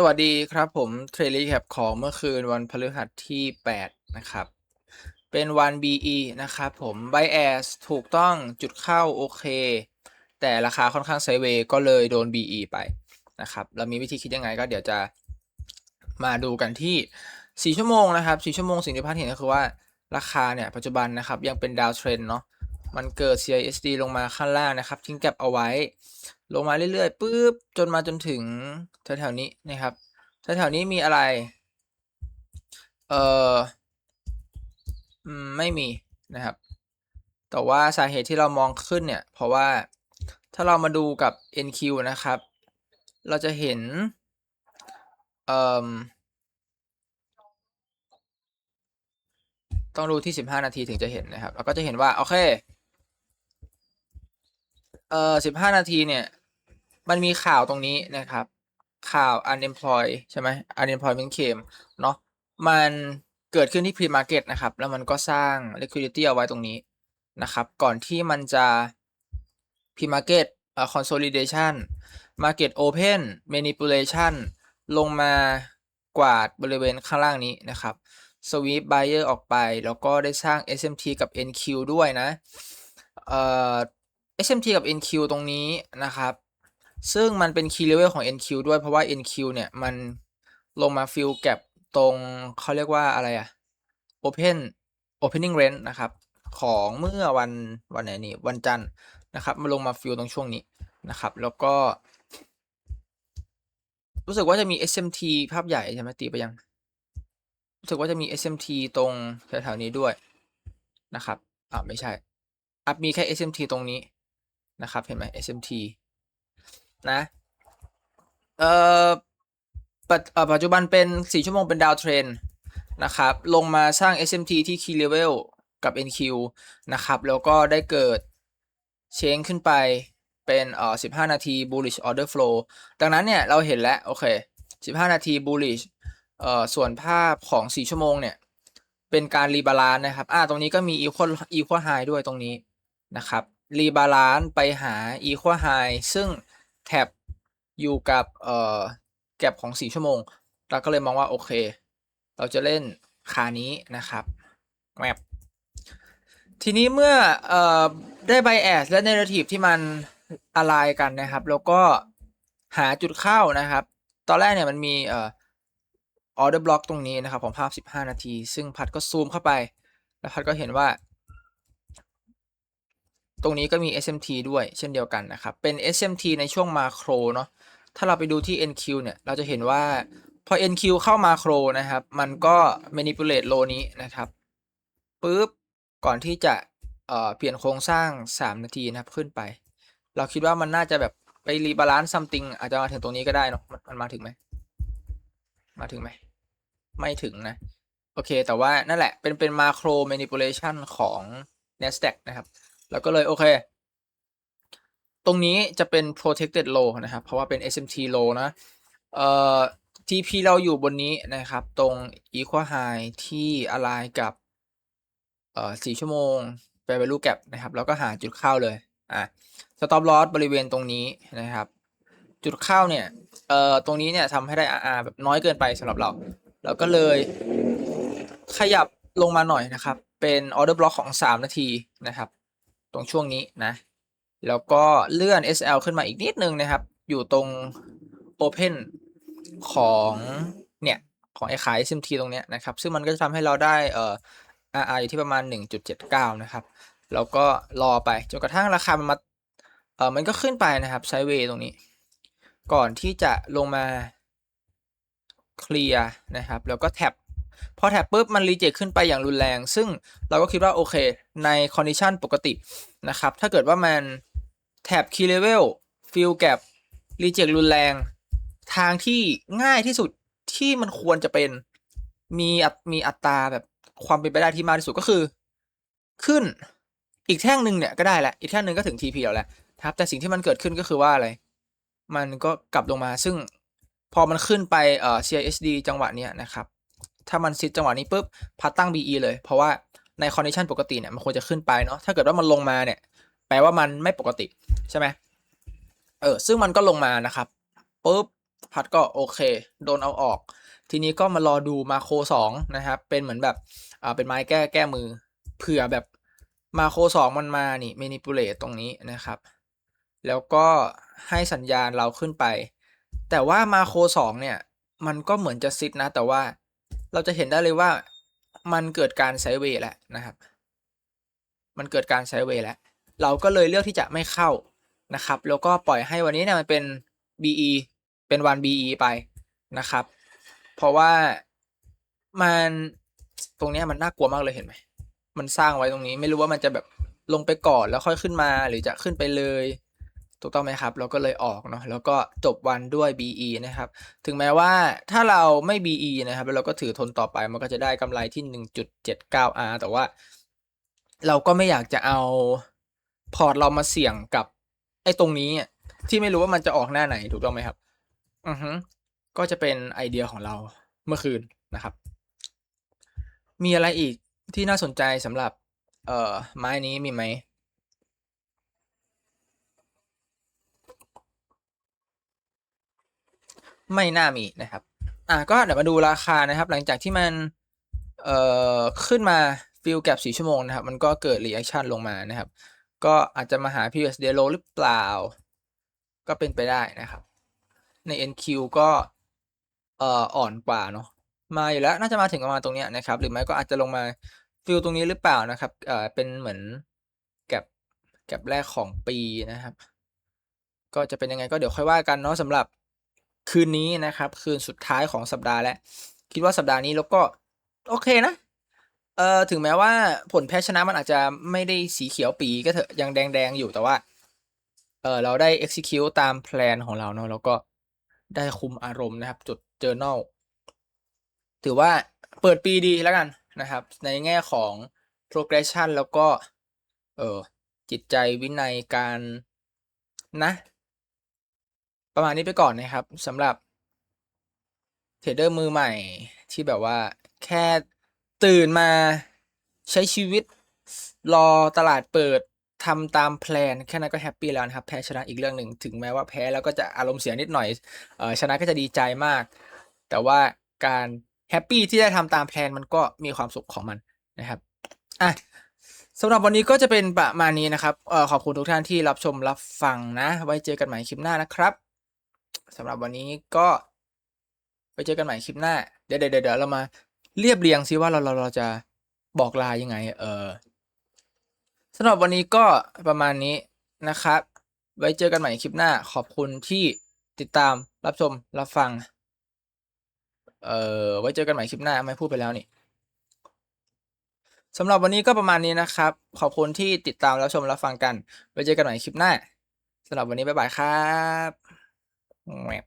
สวัสดีครับผมเทรลลี่แคปของเมื่อคืนวันพฤหัสที่ 8 นะครับ เป็นวัน BE นะครับผม Bias ถูกต้องจุดเข้าโอเค แต่ราคาค่อนข้างไซเวย์ก็เลยโดน BE ไปนะครับ เรามีวิธีคิดยังไงก็เดี๋ยวจะมาดูกันที่ 4 ชั่วโมงนะครับ 4 ชั่วโมงสิ่งที่พัดเห็นก็คือว่าราคาเนี่ยปัจจุบันนะครับยังเป็นดาวเทรนเนาะมันเกิด CISD ลงมาข้างล่างนะครับ ทิ้งแก็บเอาไว้ ลงมาเรื่อยๆปุ๊บจนมาจนถึงแถวๆนี้นะครับแถวๆนี้มีอะไร เอ่อไม่มีนะครับ แต่ว่าสาเหตุที่เรามองขึ้นเนี่ย เพราะว่าถ้าเรามาดูกับ NQ นะครับ เราจะเห็น เอ่อ ต้องดูที่ 15 นาทีถึงจะเห็นนะครับ เราก็จะเห็นว่า โอเค เอ่อ15 นาทีเนี่ย มันมีข่าวตรงนี้นะครับ ข่าว unemployed ใช่ไหม unemployment claim เนาะมันเกิดขึ้นที่ pre market นะครับ แล้วมันก็สร้าง liquidity เอาไว้ตรงนี้นะครับ ก่อนที่มันจะ pre market consolidation market open manipulation ลงมากวาดบริเวณข้างล่างนี้นะครับ sweep buyer ออกไป แล้วก็ได้สร้าง SMT กับ NQ ด้วยนะเอ่อ SMT กับ NQ ตรงนี้นะครับ ซึ่งมันเป็น key level ของ NQ ด้วยเพราะว่า NQ เนี่ยมันลงมา fill gap ตรงเขาเรียกว่าอะไรอะ open opening range นะครับ ของเมื่อวันวันไหนนี่วันจันทร์นะครับมาลงมา fill ตรงช่วงนี้นะครับ แล้วก็ รู้สึกว่าจะมี SMT ภาพใหญ่ใช่ไหมตีไปยัง รู้สึกว่าจะมี SMT ตรงแถวๆนี้ด้วยนะครับอ่าไม่ใช่อัพมีแค่ SMT ตรงนี้นะครับ เห็นไหม SMT นะเอ่อปัจปัจจุบันเป็น 4 ชั่วโมงเป็นดาวเทรนนะครับ ลงมาสร้าง SMT ที่ Key Level กับ NQ นะครับ แล้วก็ได้เกิดเชงขึ้นไปเป็นเอ่อ15 นาที bullish order flow ดังนั้นเนี่ย เราเห็นแล้ว โอเค 15 นาที bullish เอ่อส่วนภาพของ 4 ชั่วโมงเนี่ย เป็นการรีบาลานนะครับ อ่า ตรงนี้ก็มี equal equal high ด้วยตรงนี้นะครับ รีบาลานไปหา equal high ซึ่ง แท็บอยู่กับเอ่อแก็บของ 4 ชั่วโมง เราก็เลยมองว่า โอเค เราจะเล่นขานี้นะครับแมปทีนี้เมื่อเอ่อได้ bias และ narrative ที่มันอะไรกันนะครับ แล้วก็หาจุดเข้านะครับ ตอนแรกเนี่ยมันมีเอ่อ order block ตรงนี้นะครับ ของภาพ 15 นาที ซึ่งพัดก็ซูมเข้าไป แล้วพัดก็เห็นว่า ตรงนี้ก็มี SMT ด้วยเช่นเดียวกันนะครับ เป็น SMT ในช่วงมาโครเนาะ ถ้าเราไปดูที่ NQ เนี่ย เราจะเห็นว่าพอ NQ เข้ามาโครนะครับ มันก็ manipulate low นี้นะครับปุ๊บ ก่อนที่จะเอ่อเปลี่ยนโครงสร้าง 3 นาทีนะครับขึ้นไป เราคิดว่ามันน่าจะแบบไปรีบาลานซ์ something อาจจะมาถึงตรงนี้ก็ได้เนาะมันมันมาถึงไหม มาถึงไหม ไม่ถึงนะ โอเค แต่ว่านั่นแหละ เป็นเป็นมาโคร manipulation ของ NASDAQ นะครับ แล้วก็เลยโอเค ตรงนี้จะเป็น protected low นะครับ เพราะว่าเป็น SMT low นะ เอ่อ TP เราอยู่บนนี้นะครับ ตรง equal high ที่อะไรกับ เอ่อ4ชั่วโมงไป value gap นะครับ แล้วก็หาจุดเข้าเลย อะ stop loss บริเวณตรงนี้นะครับ จุดเข้าเนี่ย เอ่อ ตรงนี้เนี่ยทำให้ได้ RR แบบน้อยเกินไปสำหรับเรา เราก็เลยขยับลงมาหน่อยนะครับ เป็น order block ของ 3 นาทีนะครับ ตรงช่วงนี้นะ แล้วก็เลื่อน SL ขึ้นมาอีกนิดนึงนะครับ อยู่ตรง Open ของเนี่ยของไอ้ขาย SMT ตรงเนี้ยนะครับ ซึ่งมันก็จะทำให้เราได้เอ่อ RR อยู่ที่ประมาณ 1.79 นะครับ แล้วก็รอไปจนกระทั่งราคามันมาเอ่อมันก็ขึ้นไปนะครับไซเวย์ตรงนี้ ก่อนที่จะลงมาเคลียร์นะครับ แล้วก็แท็บ พอแท็บปุ๊บมันรีเจ็คขึ้นไปอย่างรุนแรง ซึ่งเราก็คิดว่าโอเคในคอนดิชันปกตินะครับ ถ้าเกิดว่ามันแท็บคีย์เลเวลฟิลแกปรีเจ็ครุนแรง ทางที่ง่ายที่สุดที่มันควรจะเป็นมีอัตมีอัตราแบบความเป็นไปได้ที่มากที่สุดก็คือ ขึ้นอีกแท่งหนึ่งเนี่ยก็ได้แหละ อีกแท่งหนึ่งก็ถึง TP แล้วแหละครับ แต่สิ่งที่มันเกิดขึ้นก็คือว่าอะไร มันก็กลับลงมา ซึ่งพอมันขึ้นไปเอ่อ CISD จังหวะเนี้ยนะครับ ถ้ามันซิดจังหวะนี้ปุ๊บพัดตั้ง BE เลย เพราะว่าในคอนดิชันปกติเนี่ยมันควรจะขึ้นไปเนาะถ้าเกิดว่ามันลงมาเนี่ย แปลว่ามันไม่ปกติใช่ไหมเออซึ่งมันก็ลงมานะครับปุ๊บพัดก็โอเค โดนเอาออก ทีนี้ก็มารอดูมาโคสองนะครับเป็นเหมือนแบบอ่าเป็นไม้แก้แก้มือเผื่อแบบมาโคสองมันมานี่ manipulate ตรงนี้นะครับ แล้วก็ให้สัญญาณเราขึ้นไป แต่ว่ามาโคสองเนี่ย มันก็เหมือนจะซิดนะ แต่ว่า เราจะเห็นได้เลยว่ามันเกิดการไซเวย์แล้วนะครับ มันเกิดการไซเวย์แล้ว เราก็เลยเลือกที่จะไม่เข้านะครับ แล้วก็ปล่อยให้วันนี้เนี่ยมันเป็น BE เป็นวัน BE ไปนะครับ เพราะว่ามันตรงนี้มันน่ากลัวมากเลยเห็นไหม มันสร้างไว้ตรงนี้ไม่รู้ว่ามันจะแบบลงไปก่อนแล้วค่อยขึ้นมาหรือจะขึ้นไปเลย ถูกต้องไหมครับ เราก็เลยออกเนาะแล้วก็จบวันด้วย BE นะครับ ถึงแม้ว่าถ้าเราไม่ BE นะครับ แล้วเราก็ถือทนต่อไปมันก็จะได้กำไรที่ 1.79R แต่ว่า เราก็ไม่อยากจะเอาพอร์ตเรามาเสี่ยงกับไอ้ตรงนี้ที่ไม่รู้ว่ามันจะออกหน้าไหนถูกต้องไหมครับ อือฮึก็จะเป็นไอเดียของเราเมื่อคืนนะครับ มีอะไรอีกที่น่าสนใจสำหรับ เอ่อไม้นี้มีไหม ไม่น่ามีนะครับ อะก็เดี๋ยวมาดูราคานะครับ หลังจากที่มันเอ่อขึ้นมาฟิลแก p สี่ชั่วโมงนะครับ มันก็เกิดรีแอคชั่นลงมานะครับ ก็อาจจะมาหา PUSD low หรือเปล่า ก็เป็นไปได้นะครับ ใน NQ ก็เอ่ออ่อนกว่าเนาะมาอยู่แล้วน่าจะมาถึงประมาณตรงเนี้ยนะครับ หรือไม่ก็อาจจะลงมาฟิลตรงนี้หรือเปล่านะครับเอ่อเป็นเหมือนแก p แก p แรกของปีนะครับ ก็จะเป็นยังไงก็เดี๋ยวค่อยว่ากันเนาะสำหรับ คืนนี้นะครับ คืนสุดท้ายของสัปดาห์แล้ว คิดว่าสัปดาห์นี้แล้วก็ โอเคนะเอ่อถึงแม้ว่าผลแพ้ชนะมันอาจจะไม่ได้สีเขียวปีก็เถอะยังแดงๆอยู่แต่ว่าเออเราได้ execute ตามแพลนของเราเนาะแล้วก็ได้คุมอารมณ์นะครับจุด journal ถือว่าเปิดปีดีแล้วกันนะครับ ในแง่ของ progression แล้วก็ เออจิตใจวินัยการนะ ประมาณนี้ไปก่อนนะครับสำหรับเทรดเดอร์มือใหม่ที่แบบว่าแค่ตื่นมาใช้ชีวิตรอตลาดเปิดทำตามแพลนแค่นั้นก็แฮปปี้แล้วนะครับ แพ้ชนะอีกเรื่องหนึ่งถึงแม้ว่าแพ้แล้วก็จะอารมณ์เสียนิดหน่อยเออชนะก็จะดีใจมาก แต่ว่าการแฮปปี้ที่ได้ทำตามแพลนมันก็มีความสุขของมันนะครับอะสำหรับวันนี้ก็จะเป็นประมาณนี้นะครับเออขอบคุณทุกท่านที่รับชมรับฟังนะ ไว้เจอกันใหม่คลิปหน้านะครับ สำหรับวันนี้ก็ ไปเจอกันใหม่คลิปหน้า เดี๋ยวเดี๋ยวเดี๋ยวเรามาเรียบเรียงซิว่าเราเราเราจะบอกลายังไง เออสำหรับวันนี้ก็ประมาณนี้นะครับ ไว้เจอกันใหม่คลิปหน้า ขอบคุณที่ติดตามรับชมรับฟัง เออไว้เจอกันใหม่คลิปหน้าไม่พูดไปแล้วนี่สำหรับวันนี้ก็ประมาณนี้นะครับ ขอบคุณที่ติดตามรับชมรับฟังกัน ไว้เจอกันใหม่คลิปหน้าสำหรับวันนี้บ๊ายบายครับ แหวบ